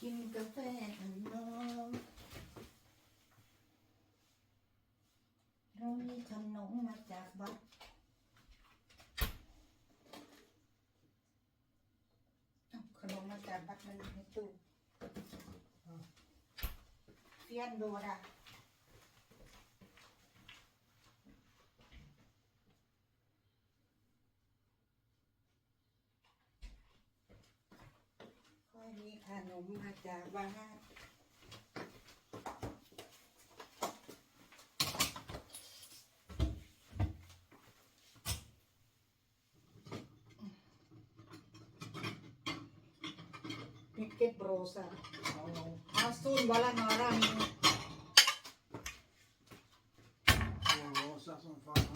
กินกาแฟกันเนาะเรามีขนมมาจากวัดเอ้าขนมมาจากวัดมันในตู้เฟียนดูนะ ค่อยมีขนมมาจากวัด Pikit brosa. Asun wala marami. Rosa som fan.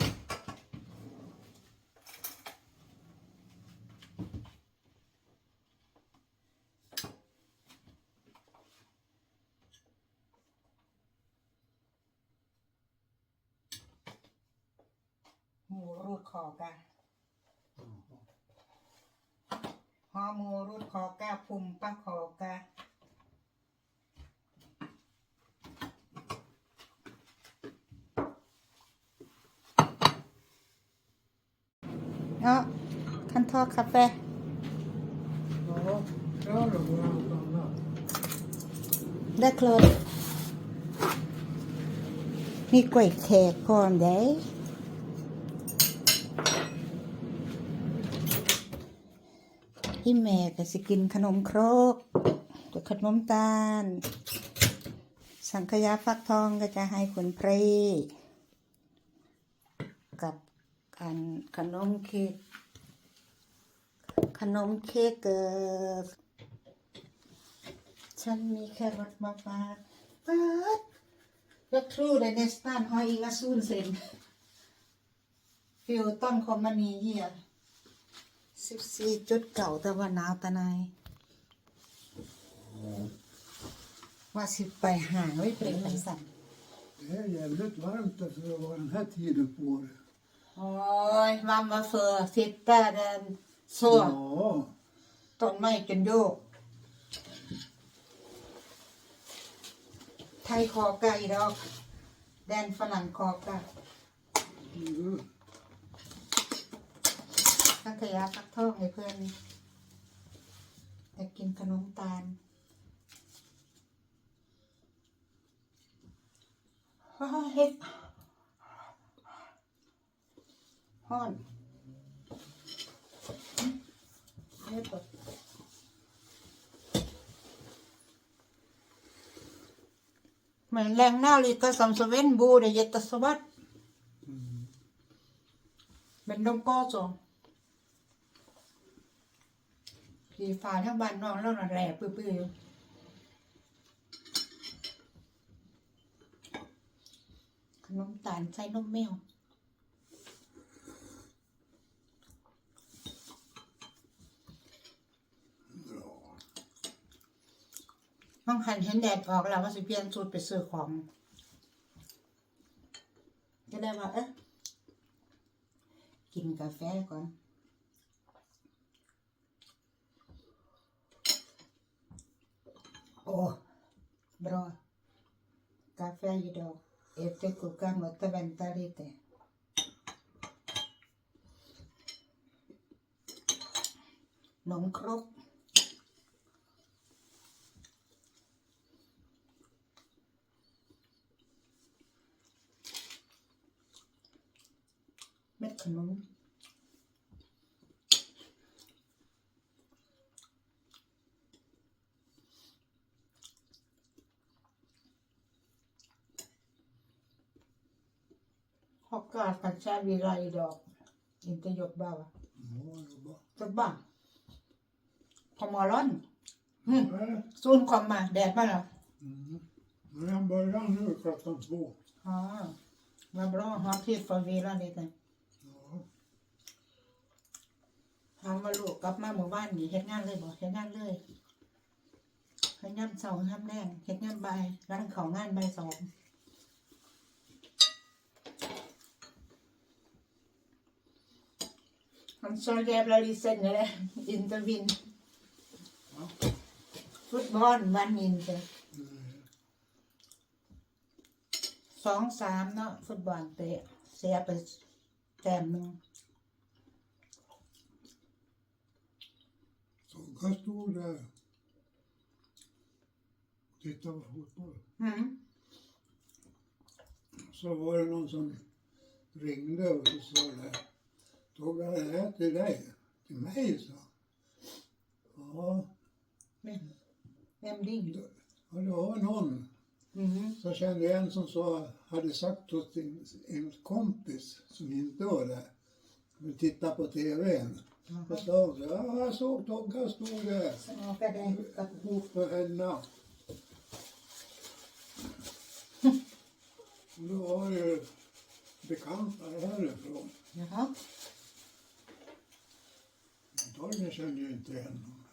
คอกะฮอมูรุดคอกะพุ่มปะคอกะเนาะคันทอคาเฟ่ได้คลอดมีกล้วยแขกพร้อมได้ พี่แม่ก็สิกินขนมครกกับขนมตาล สังขยาฟักทองก็จะให้คุณพรีกับอันขนมเค้กขนมเค้กเกิดฉันมีแครอทมาฝากปัด Jag tror det nästan har inga solsken. 14 kommer nio. 14จุดเก่าแต่ว่าหนาวตะนายว่าสิไปหาไว้เป็นจังสัน Det är jävligt varmt för att vara den här tiden på året. โอ้ยวันมาเฟอร์ฟิตเตอร์เดนโซ่ Ja, ต้นไม้จนโยกไทยคอไก่ดอก แดนฝรั่งคอไก่ mm, สังข ยาฟักทองให้เพื่อนจะกินขนมตาลฮ่าเฮ็ดฮ้อนเฮ็ดปดเหมือนแรงหน้าลีก็สัมสเวนบูเดยตสวัสดเป็นดงโก้จง ผีฟ้าทั้งบ้านน้องแล้วน่ะแหล่ปื้อๆอยู่ขนมตาลใส่นมแมว bra. น้องหันเห็นแดดออกแล้วว่าสิเปลี่ยนสูตรไปซื้อของก็ได้ว่าเอ๊ะกินกาแฟก่อน bro coffee ಆಗಿಡೋ ಎತ್ತೆ cooker ಮತ್ತೆ ಬೆಂತಾಡೈತೆ ನೊಂಕ್ರು Mitgenommen. Med kanon. Hoppas att jag vill idag. Inte jobba va? Ja, jobba. Jobba. På morgonen. Mm. Nej, Solen kommer, det är bara. mm. Men jag börjar nu klockan två. Ja, vad bra. Ha tid för att vila lite. Ja, ทำมาลูกกลับมาหมู่บ้านนี่เฮ็ดงานเลยบ่เฮ็ดงานเลยเฮ็ดงานเสาร์งานแรงเฮ็ดงานบ่ายร้านเขางานบ่ายสอง มัน så jävla ledsen när det inte vin. Ja. ฟุตบอลวันนินจ้ะสองสามเนาะฟุตบอลเตะเสียไปแต้มหนึง Sonka stod där och tittade på fotboll. หืม Så var det någon som ringde och så sa det. Togga det här till dig. Till mig, sa han. Ja, แม่นแม่นดิ้ง det- ja, det var någon อืม som kände en som sa, hade sagt åt sin, en kompis som inte var där. Vi tittade på TVn. Och sa hon så, ja, jag såg Togga stod där. สมองกระแดงกับ ihop med henne. Och då var det ju bekanta härifrån. Jaha. Antagligen kände jag inte igen honom.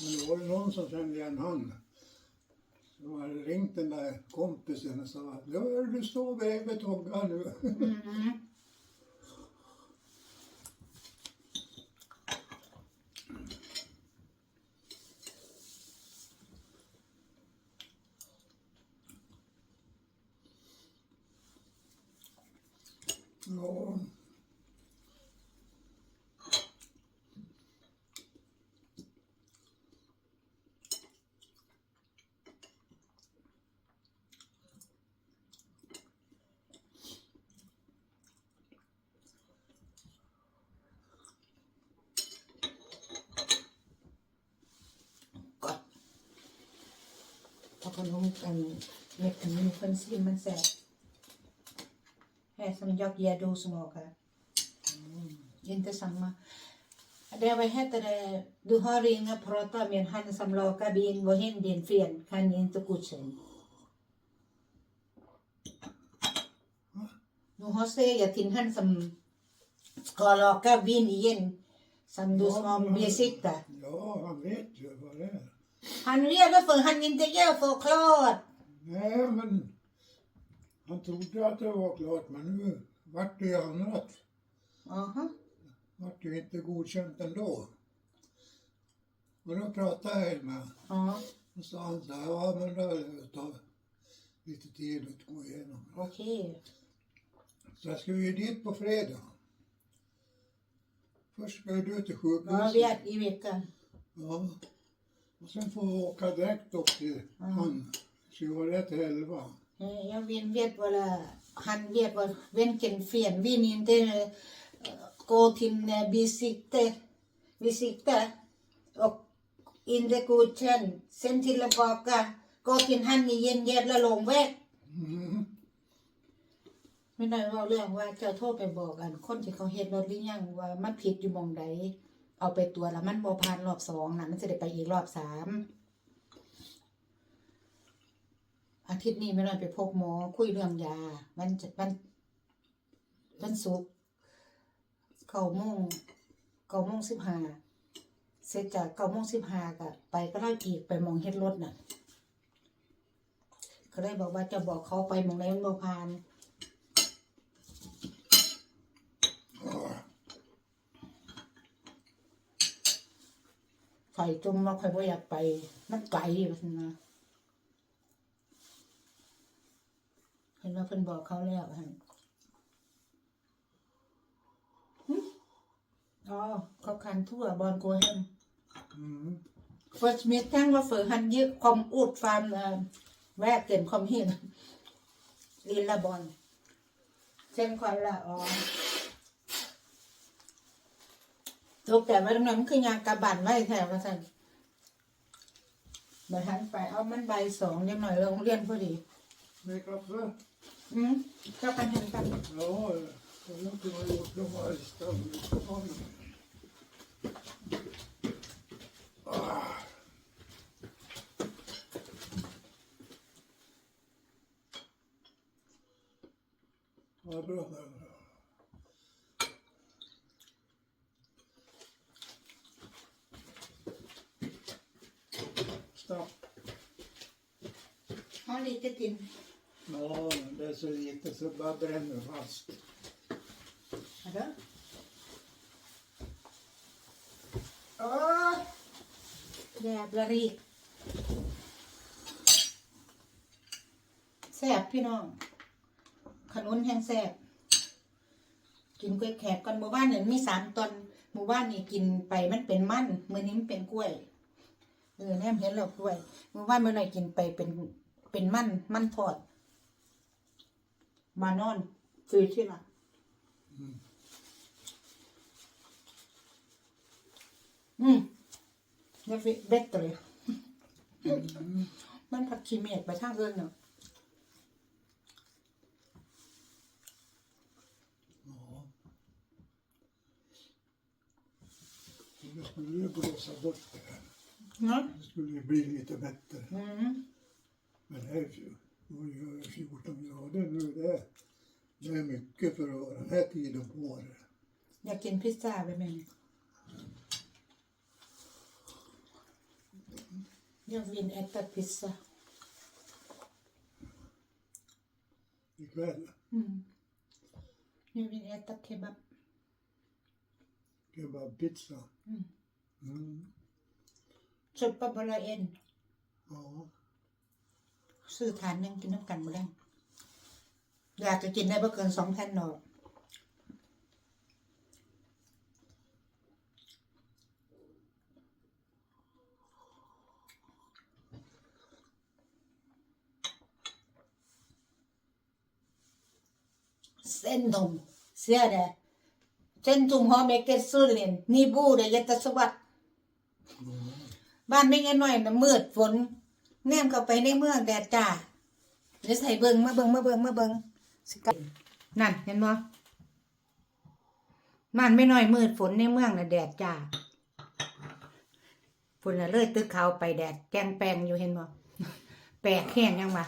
Men det var ju någon som kände igen honom. De hade ringt den där kompisen och sa ja, du står bredvid Togga nu. Mm. พอคนมกันเม็ดอันนี้คนซิมมันแสบให้สมยอกเยียดูสมองค่ะยินแต่สัมมาเดี๋ยวไปให้แต่ดูฮอริงะเพราะตอเมียนหันสำรอกะบินบ่เห็นเดียนเฟียนคันยินตะกุดเซนนูฮอเซอย่าทิ้งหันสำกอลอกะบินเย็นสำดูสมองเบสิกตะ ja, han vet ju vad det är. Han lever för han inte gör för klart. Nej, men han trodde att det var klart, men nu vart det ju annat. Aha. vart ju inte godkänt ändå. Och då pratade jag med Ja, och sa han så här, ja men då tar lite tid att gå igenom. okej. Så jag ska ju dit på fredag. Först ska du till sjukhuset. vet i veckan. Ja. Och sen får vi åka direkt upp till han. Så var det till elva. Eh, Jag vill vet vad han vet vad vilken fel. Vill inte eh, gå till eh, besikte, besikta och inte godkänd. Sen tillbaka. Gå till han igen jävla lång väg. Mm. ไม่ได้ว่าเรื่องว่าเจ้าโทษไปบอกกัน คนที่เขาเฮ็ดรถหรือยังว่ามันผิดอยู่หมองใด เอาไปตัวแล้วมันบ่ผ่านรอบสองนะมันจะได้ไปอีกรอบสามอาทิตย์นี้ไม่น้อยไปพบหมอ คุยเรื่องยา มันจะมันมันสุกเก้าโมงเก้าโมงสิบห้าเสร็จจากเก้าโมงสิบห้าก็ไปก็ไล่อีกไปมองเฮ็ดรถน่ะ ก็เลยบอกว่าจะบอกเขาไปมองไหนมันบ่ผ่าน Ja. ข่อยจมว่าข่อยบ่อยากไป มันไกลว่าซั่นนะเห็นว่าเพิ่นบอกเขาแล้วหั่นหึอ๋อเขาคันทั่วบอลโกเฮม Mm. Först misstänkt var för han gick, kom ut från äh, vägen, kom in. Lilla barn. Sen kolla, ja. ตกแต่ว่าตรงนั้นมันคือยางกระบันไว้แถวว่าสั่นมาหันไปเอามันใบายสองยังหน่อยโรงเรียนพอดี Med kaffe? อืมก็กันเห็นกัน Ja, jag har inte gjort det varje stund. Ah. Ja, bra. bra, bra. Stopp. เขาลีจะกิน Ja, men det är så lite så bara bränner fast. อะไรโอ้แย่บละรีแซ่บพี่น้องขนุนแห้งแซ่บกินกล้วยแขกก่อนหมู่บ้านเนี่ยมีสามตอนหมู่บ้านนี่กินไปมันเป็นมันมื้อนี้มันเป็นกล้วย เออแนมเห็นแล้วกล้วยหมู่บ้านเมื่อไหร่กินไปเป็นเป็นมันมันทอด มานอนซื้อที่ละอืมนี่ฟิเบ็ดเลยมันผักขี้เมียดไปทางเอินเนาะ Det skulle ju blåsa bort det här. เนาะ Det skulle ju bli lite bättre. อืม Men det är ju oj, oj, 14 grader nu. Det är, det är mycket för att vara den här tiden på året. อยากกินพิซซ่าไปไหมอยากวินแอตตาพิซซ่า Ikväll. อืมอยากวินแอตตาเคบับ Kebabpizza. Mm. Mm. ซุปปลาบะละเอ็น Ja. ซื้อทานหนึงกินน้ำกันมาแล้วอยากจะกินได้บ่เกินสองแผ่นหนอกเส้นนมเสียเด้เส้นทุ่มหอมเอกเกตซูลินนี่บูเดยตสวัสดิ์ บ้านไม่เงี้ยหน่อยนะมืดฝนแนมเข้าไปในเมืองแดดจ้าเดี๋ยวใส่เบิงมาเบิงมาเบิงมาเบิงสกนั่นเห็นบ่บ้านไม่น้อยมืดฝนในเมืองนะแดดจ้าฝนละเลยตึกเขาไปแดดแกงแปลงอยู่เห็นบ่แปลกแห้งยังมา